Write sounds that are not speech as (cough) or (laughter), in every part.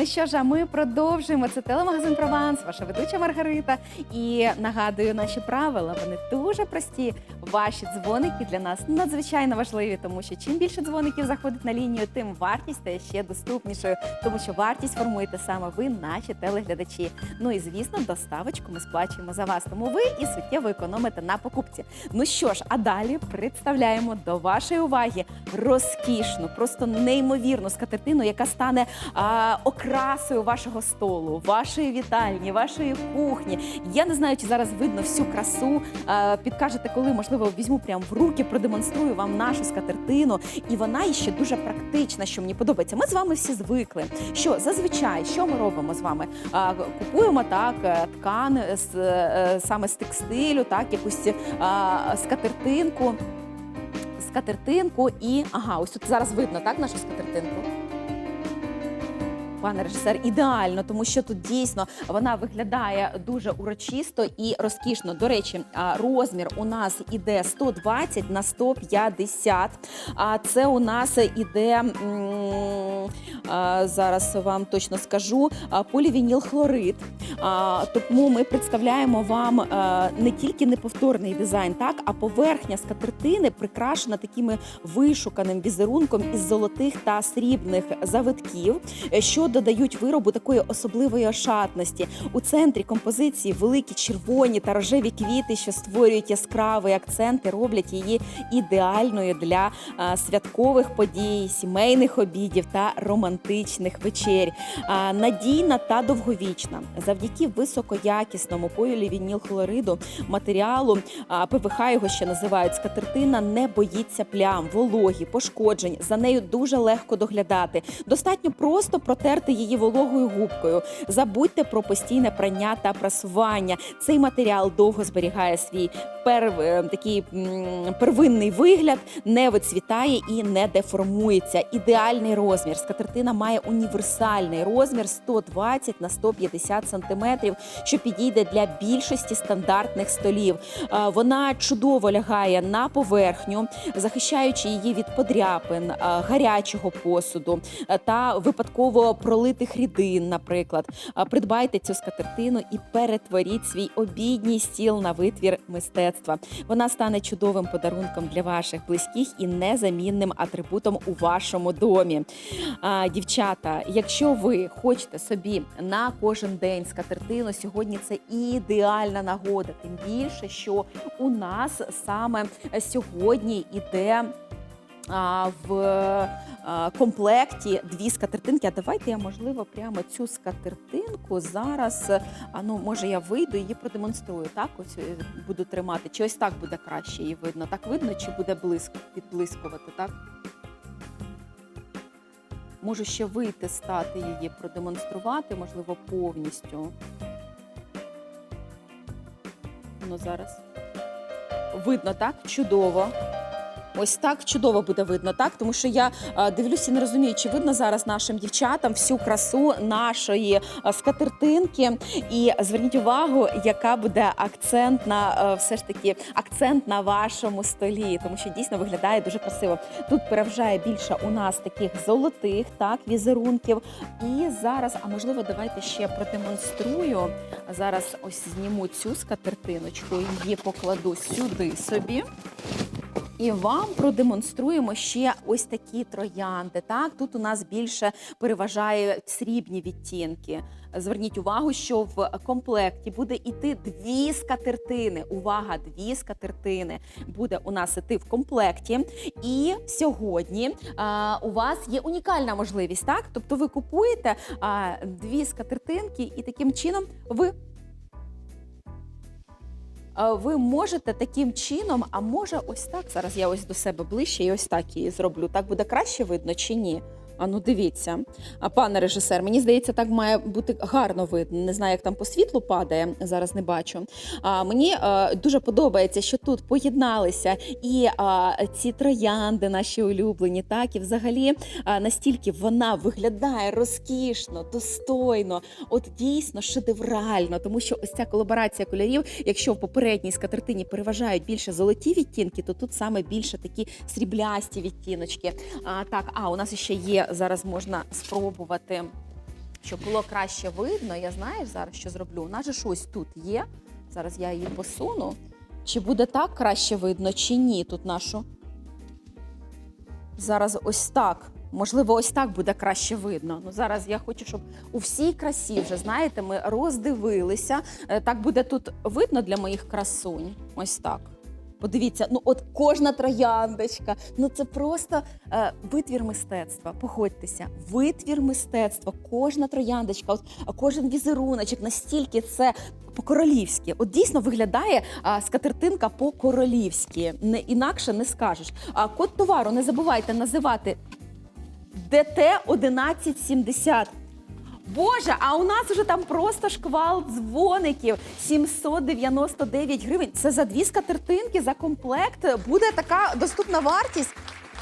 Ну що ж, а ми продовжуємо. Це телемагазин Прованс, ваша ведуча Маргарита. І нагадую наші правила. Вони дуже прості. Ваші дзвоники для нас надзвичайно важливі, тому що чим більше дзвоників заходить на лінію, тим вартість стає ще доступнішою, тому що вартість формуєте саме ви, наші телеглядачі. Ну і звісно, доставочку ми сплачуємо за вас. Тому ви і суттєво економите на покупці. Ну що ж, а далі представляємо до вашої уваги розкішну, просто неймовірну скатертину, яка стане а, окрасою вашого столу, вашої вітальні, вашої кухні. Я не знаю, чи зараз видно всю красу. А, підкажете, коли можливо візьму прямо в руки, продемонструю вам нашу скатертину. І вона іще дуже практична, що мені подобається. Ми з вами всі звикли. Що зазвичай, що ми робимо з вами? Купуємо так е, ткан з е, саме з текстилю, так якусь скатертинку. Скатертинку і ага, ось тут зараз видно так нашу скатертинку. Пане режисер, ідеально, тому що тут дійсно вона виглядає дуже урочисто і розкішно. До речі, розмір у нас іде 120 на 150. А це у нас іде зараз вам точно скажу полівінілхлорид. Тому ми представляємо вам не тільки неповторний дизайн, так а поверхня скатертини прикрашена такими вишуканим візерунком із золотих та срібних завитків, е, що додають виробу такої особливої ошатності. У центрі композиції великі червоні та рожеві квіти, що створюють яскравий акцент і роблять її ідеальною для святкових подій, сімейних обідів та романтичних вечер. А, надійна та довговічна завдяки високоякісному полівінілхлориду матеріалу ПВХ його ще називають скатертина, не боїться плям, вологі, пошкоджень. За нею дуже легко доглядати. Достатньо просто протерти її вологою губкою. Забудьте про постійне прання та прасування. Цей матеріал довго зберігає свій пер, е, такий первинний вигляд, не вицвітає і не деформується. Ідеальний розмір. Скатертина має універсальний розмір 120 на 150 сантиметрів, що підійде для більшості стандартних столів. Вона чудово лягає на поверхню, захищаючи її від подряпин, гарячого посуду та випадково пролитих рідин, наприклад. Придбайте цю скатертину і перетворіть свій обідній стіл на витвір мистецтва. Вона стане чудовим подарунком для ваших близьких і незамінним атрибутом у вашому домі. Дівчата, якщо ви хочете собі на кожен день скатертину, сьогодні це ідеальна нагода. Тим більше, що у нас саме сьогодні іде. В комплекті дві скатертинки. А давайте я можливо прямо цю скатертинку зараз. А ну може я вийду і її продемонструю. Так, ось е, буду тримати. Чи ось так буде краще її видно? Так видно, чи буде блиск підблискувати? Так можу ще вийти, стати її, продемонструвати, можливо, повністю. Ну, зараз. Видно, так? Чудово. Ось так чудово буде видно, так? Тому що я е, дивлюся, не розумію, чи видно зараз нашим дівчатам всю красу нашої е, скатертинки. І зверніть увагу, яка буде акцент на е, все ж таки акцент на вашому столі, тому що дійсно виглядає дуже красиво. Тут переважає більше у нас таких золотих так візерунків. І зараз, а можливо, давайте ще продемонструю. Зараз ось зніму цю скатертиночку, її покладу сюди собі. І вам продемонструємо ще ось такі троянди. Так, тут у нас більше переважають срібні відтінки. Зверніть увагу, що в комплекті буде іти дві скатертини. Увага, дві скатертини буде у нас іти в комплекті. І сьогодні а, у вас є унікальна можливість, так? Тобто ви купуєте а, дві скатертинки, і таким чином ви ви можете таким чином, а може ось так. Зараз я ось до себе ближче і ось так її зроблю. Так буде краще видно чи ні? А ну дивіться, а пане режисер, мені здається, так має бути гарно видно. Не знаю, як там по світлу падає. Зараз не бачу. А мені а, дуже подобається, що тут поєдналися і а, ці троянди, наші улюблені, так і взагалі а, настільки вона виглядає розкішно, достойно, от дійсно шедеврально, тому що ось ця колаборація кольорів, якщо в попередній скатертині переважають більше золоті відтінки, то тут саме більше такі сріблясті відтіночки. А, так, а у нас ще є зараз можна спробувати. щоб було краще видно, я знаєш зараз, що зроблю. У нас же щось тут є. Зараз я її посуну. Чи буде так краще видно, чи ні? Тут нашу. Зараз ось так. Можливо, ось так буде краще видно. Ну зараз я хочу, щоб у всій красі вже знаєте, ми роздивилися. Е, Так буде тут видно для моїх красунь. Ось так. Подивіться, ну от кожна трояндочка. Ну це просто е, витвір мистецтва. Погодьтеся, витвір мистецтва. Кожна трояндочка, от кожен візеруночок, настільки це по-королівськи. От дійсно виглядає а, скатертинка по-королівськи. Не інакше не скажеш. А код товару не забувайте називати ДТ 1170. Боже, а у нас вже там просто шквал дзвоників 799 гривень. Це за дві скатертинки, за комплект буде така доступна вартість.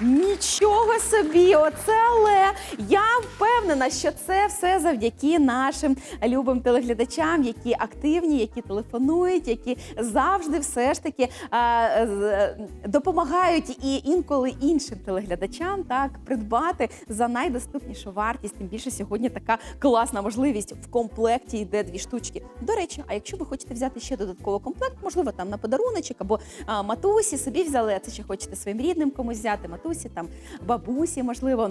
Нічого собі, оце але я впевнена, що це все завдяки нашим любим телеглядачам, які активні, які телефонують, які завжди все ж таки а, з- допомагають і інколи іншим телеглядачам так придбати за найдоступнішу вартість. Тим більше сьогодні така класна можливість в комплекті йде дві штучки. До речі, а якщо ви хочете взяти ще додатково комплект, можливо, там на подаруночок або а, матусі собі взяли, це ще хочете своїм рідним комусь взяти, матусі, там бабусі, можливо.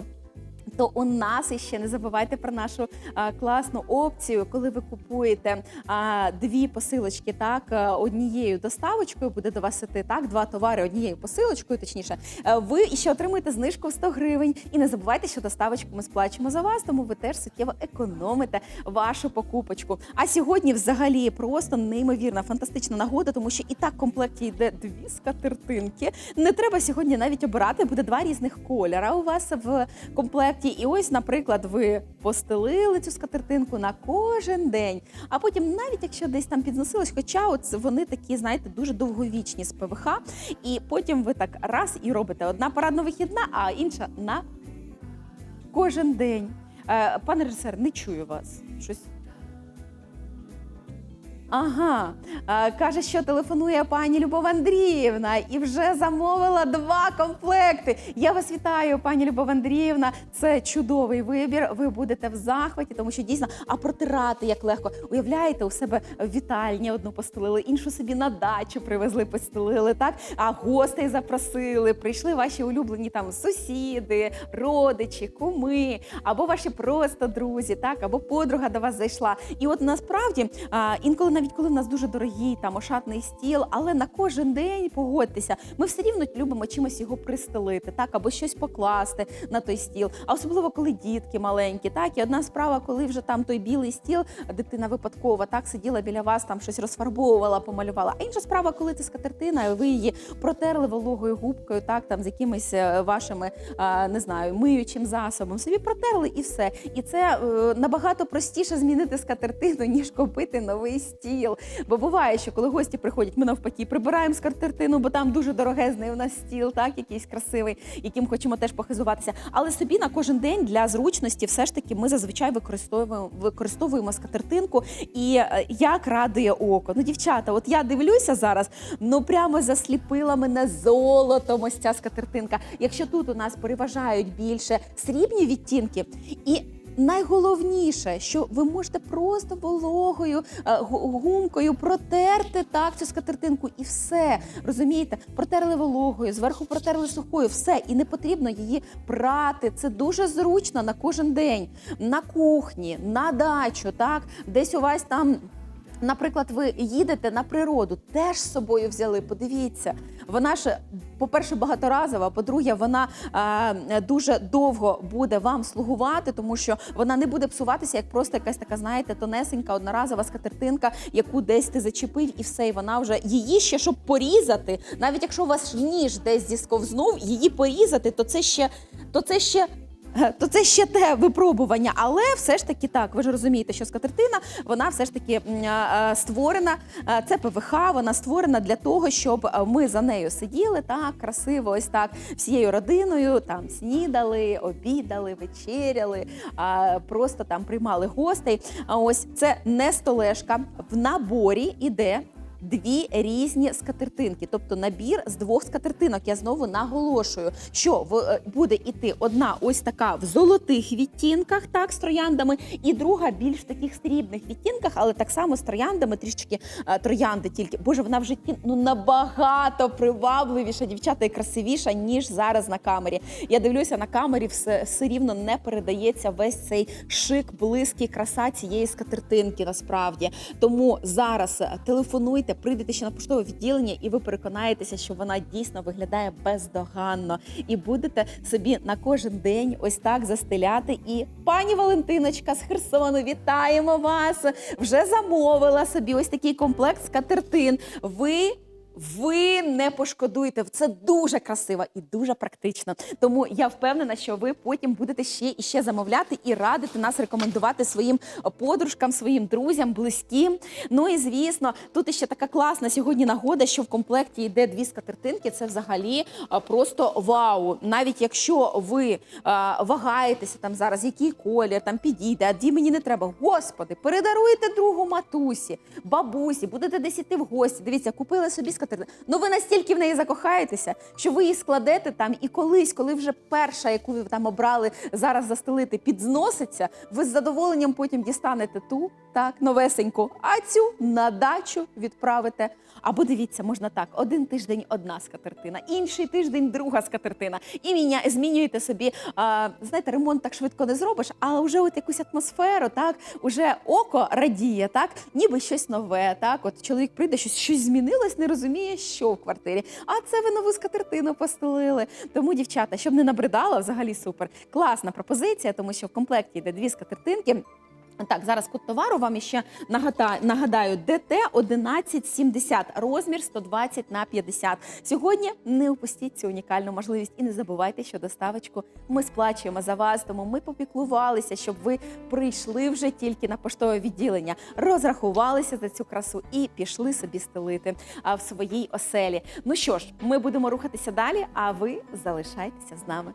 То у нас іще не забувайте про нашу а, класну опцію, коли ви купуєте а, дві посилочки, так однією доставочкою буде до вас іти, так, два товари однією посилочкою, точніше, е, ви ще отримуєте знижку в 100 гривень. І не забувайте, що доставочку ми сплачуємо за вас, тому ви теж суттєво економите вашу покупочку. А сьогодні, взагалі, просто неймовірна, фантастична нагода, тому що і так в комплекті йде дві скатертинки. Не треба сьогодні навіть обирати, буде два різних кольора у вас в комплекті. І ось, наприклад, ви постелили цю скатертинку на кожен день. А потім, навіть якщо десь там підносилось, хоча от вони такі, знаєте, дуже довговічні з ПВХ, і потім ви так раз і робите одна парадно-вихідна, а інша на кожен день. Е, пане режисер, не чую вас. Щось. Ага, каже, що телефонує пані Любов Андріївна і вже замовила два комплекти. Я вас вітаю, пані Любов Андріївна. Це чудовий вибір. Ви будете в захваті, тому що дійсно, а протирати як легко. Уявляєте, у себе вітальні одну постелили, іншу собі на дачу привезли, постелили. Так, а гостей запросили. Прийшли ваші улюблені там сусіди, родичі, куми, або ваші просто друзі, так, або подруга до вас зайшла. І от насправді інколи навіть коли в нас дуже дорогий там ошатний стіл, але на кожен день погодьтеся, ми все рівно любимо чимось його пристелити, так або щось покласти на той стіл. А особливо коли дітки маленькі, так і одна справа, коли вже там той білий стіл, дитина випадково так сиділа біля вас, там щось розфарбовувала, помалювала. А інша справа, коли це скатертина, і ви її протерли вологою губкою, так там з якимись е, вашими не знаю, миючим засобом. Собі протерли і все. І це е, набагато простіше змінити скатертину, ніж купити новий стіл. Бо буває, що коли гості приходять, ми навпаки прибираємо скатертину, бо там дуже дорогезний у нас стіл, так якийсь красивий, яким хочемо теж похизуватися. Але собі на кожен день для зручності, все ж таки, ми зазвичай використовуємо використовуємо скатертинку. І е, як радує око. Ну, дівчата, от я дивлюся зараз, ну прямо засліпила мене золотом ось ця скатертинка. Якщо тут у нас переважають більше срібні відтінки і. Найголовніше, що ви можете просто вологою е, гумкою протерти так цю скатертинку і все. Розумієте? Протерли вологою, зверху протерли сухою, все. І не потрібно її прати. Це дуже зручно на кожен день. На кухні, на дачу, так, десь у вас там. Наприклад, ви їдете на природу, теж з собою взяли. Подивіться, вона ж, по-перше, багаторазова. По-друге, вона е, дуже довго буде вам слугувати, тому що вона не буде псуватися, як просто якась така, знаєте, тонесенька, одноразова скатертинка, яку десь ти зачепив, і все, і вона вже її ще щоб порізати. Навіть якщо у вас ніж десь зісковзнув, її порізати, то це ще то це ще. (laughs) То це ще те випробування, але все ж таки так. Ви ж розумієте, що скатертина вона все ж таки створена. Це ПВХ, вона створена для того, щоб ми за нею сиділи так красиво, ось так всією родиною. Там снідали, обідали, вечеряли, просто там приймали гостей. Ось це не столешка. В наборі іде дві різні скатертинки, тобто набір з двох скатертинок. Я знову наголошую, що в, е, буде іти одна ось така в золотих відтінках, так, з трояндами, і друга більш в таких срібних відтінках, але так само з трояндами, трішечки е, троянди тільки. Боже, вона в житті ну набагато привабливіша, дівчата, і красивіша, ніж зараз на камері. Я дивлюся на камері, все, все рівно не передається весь цей шик, блиск і краса цієї скатертинки. Насправді тому зараз е, телефонуйте, прийдете ще на поштове відділення, і ви переконаєтеся, що вона дійсно виглядає бездоганно, і будете собі на кожен день ось так застеляти. І пані Валентиночка з Херсону, вітаємо вас! Вже замовила собі ось такий комплект скатертин. Ви. Ви не пошкодуєте, це дуже красиво і дуже практично. Тому я впевнена, що ви потім будете ще і ще замовляти і радити нас рекомендувати своїм подружкам, своїм друзям, близьким. Ну і звісно, тут ще така класна сьогодні нагода, що в комплекті йде дві скатертинки. Це взагалі просто вау. Навіть якщо ви а, вагаєтеся там зараз, який колір там підійде, а дві мені не треба. Господи, передаруйте другу матусі, бабусі, будете десь іти в гості. Дивіться, купили собі скатертинку. Ну ви настільки в неї закохаєтеся, що ви її складете там, і колись, коли вже перша, яку ви там обрали зараз застелити, підзноситься, ви з задоволенням потім дістанете ту, так, новесеньку, а цю на дачу відправите. Або дивіться, можна так: один тиждень одна скатертина, інший тиждень друга скатертина. І міня, змінюєте собі. А, знаєте, ремонт так швидко не зробиш, але вже от якусь атмосферу, так, уже око радіє, так, ніби щось нове. Так, от чоловік прийде, щось, щось змінилось, не розуміє, що в квартирі. А це ви нову скатертину постелили. Тому, дівчата, щоб не набридало, взагалі супер. Класна пропозиція, тому що в комплекті йде дві скатертинки. Так, зараз код товару вам ще нагадаю, ДТ 1170, розмір 120 на 50. Сьогодні не упустіть цю унікальну можливість і не забувайте, що доставочку ми сплачуємо за вас. Тому ми попіклувалися, щоб ви прийшли вже тільки на поштове відділення, розрахувалися за цю красу і пішли собі стелити в своїй оселі. Ну що ж, ми будемо рухатися далі, а ви залишайтеся з нами.